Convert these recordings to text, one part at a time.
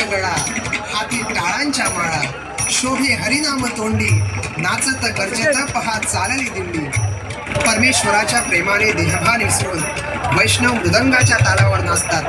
गळा हाती टाळांच्या माळा. शोभे हरिनाम तोंडी. नाचत गरजेत पहा चालली दिंडी. परमेश्वराच्या प्रेमाने देहभान विसरून वैष्णव मृदंगाच्या तालावर नाचतात.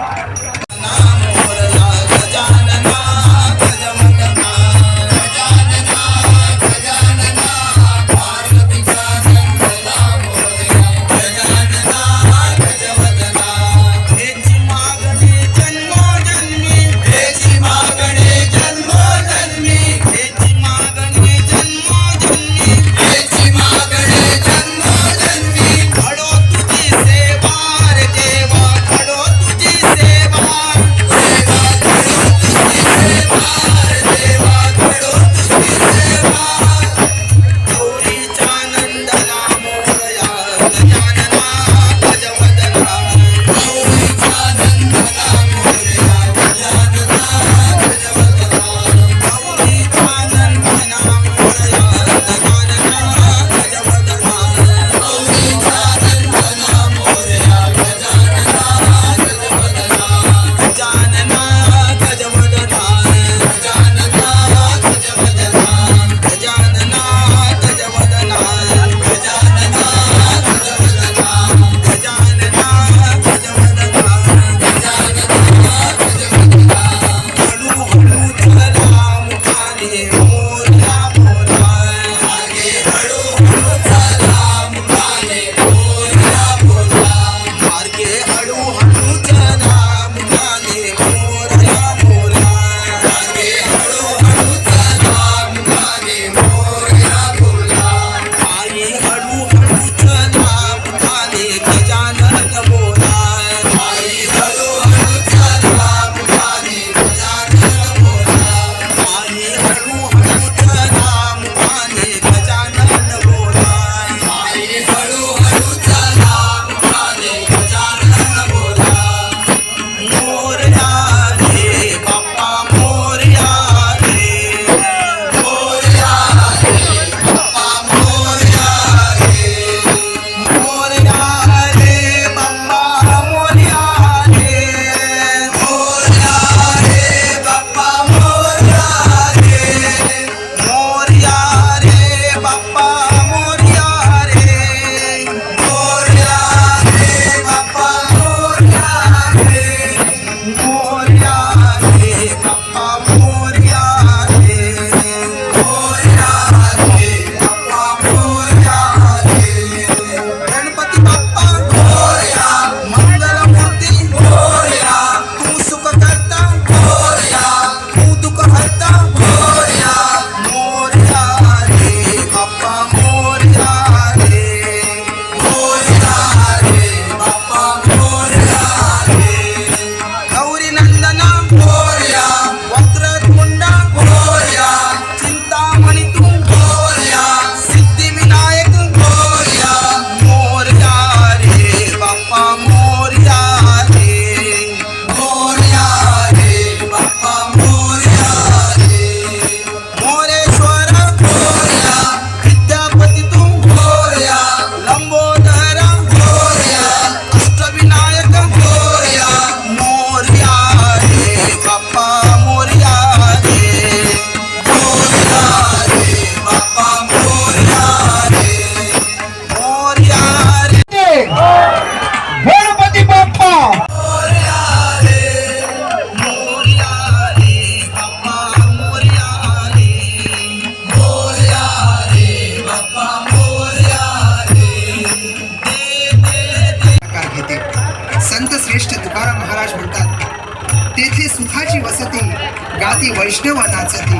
गाती वैष्णव नाचती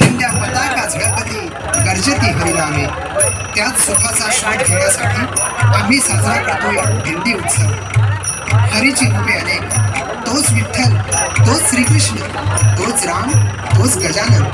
धंद्या पताकाच गणपती गर्जती हरिनामे. त्याच सुखाचा शोध घेण्यासाठी आम्ही साजरा करतोय भिंडी उत्सव. हरीची रूपे अनेक. तोच विठ्ठल तोच श्रीकृष्ण तोच राम तोच गजानन.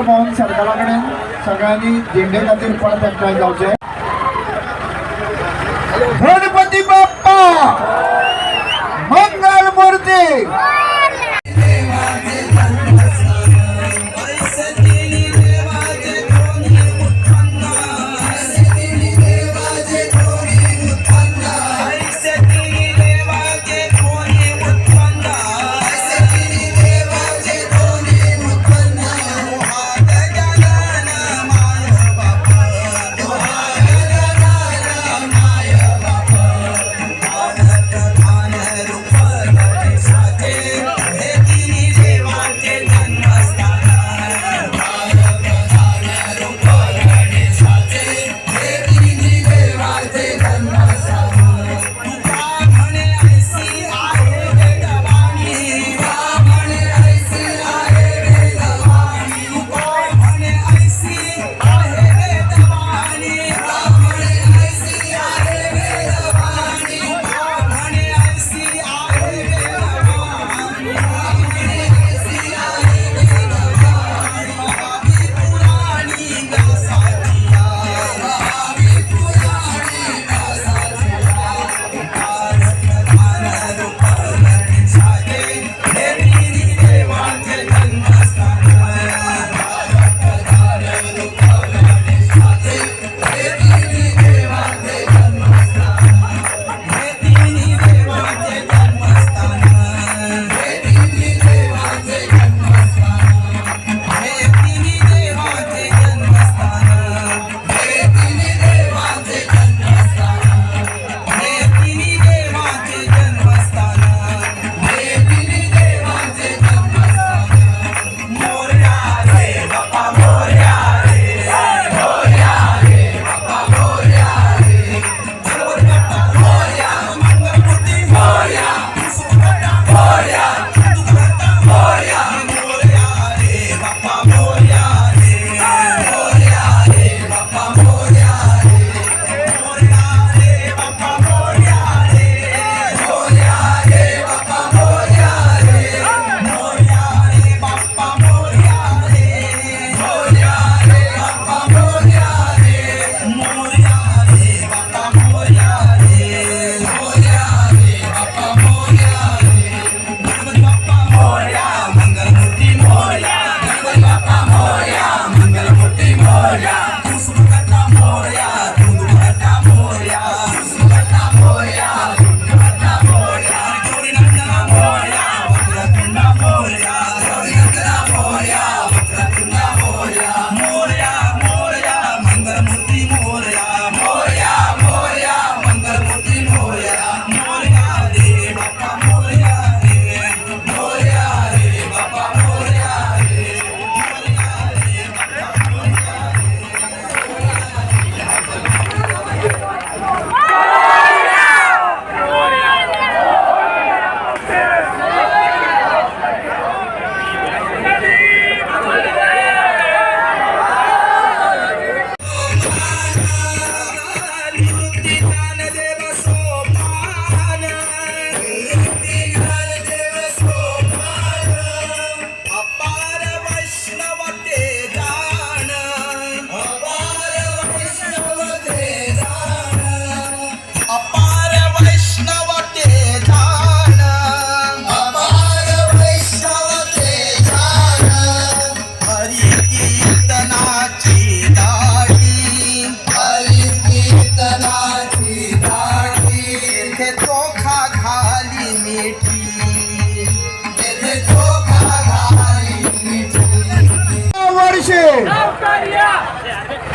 पत्र पावून कडेन सगळ्यांनी झेंडे खातीर परत एकठांय जावचे गणपती बाप्पा! मंगल मूर्ती!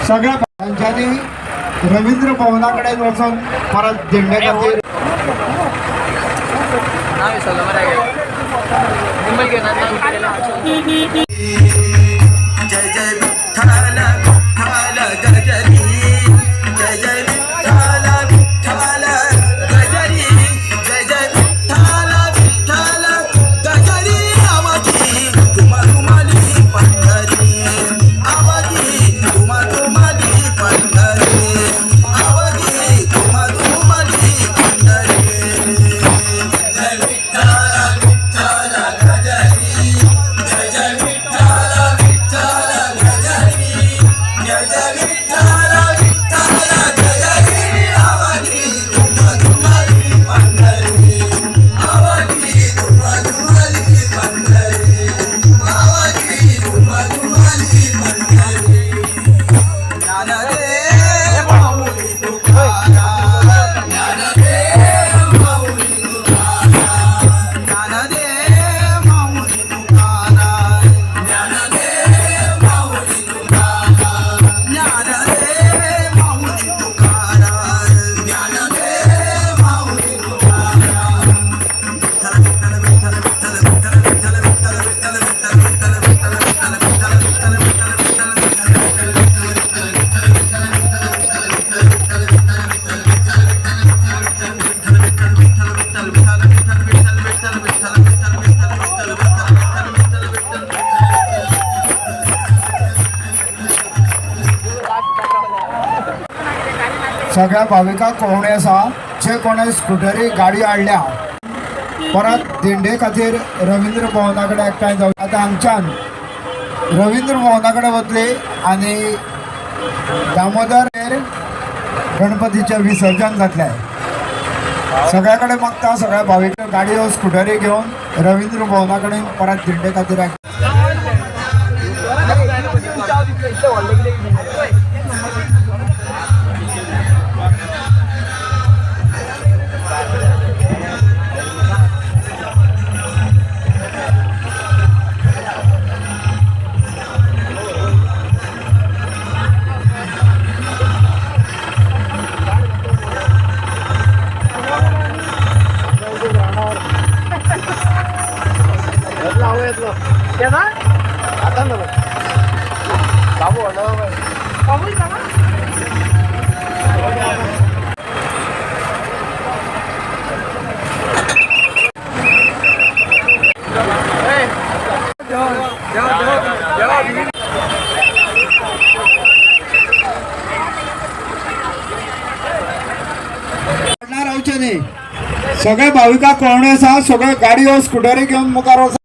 सगळ्या त्यांच्यानी रवींद्र भवनाकडे वचून परत दिंड्या मुंबई सगळ्या भाविकांक कोवणे आसा. जे कोणे स्कुटरी गाडी हाडल्या परत दिंडे खातीर रवींद्र भवना कडेन एकठांय जावं आतां हांगच्यान रवींद्र भवना कडेन वतली आनी दामोदर गणपतीचें विसर्जन जातलें. सगळ्या कडेन मागता सगळ्या भाविक गाडयो स्कुटरी घेवन रवींद्र भवना कडेन परत दिंडे खातीर एक- रावचे सगळे आसा सगळे गाडयो स्कुटरी घेवन मुखार वचा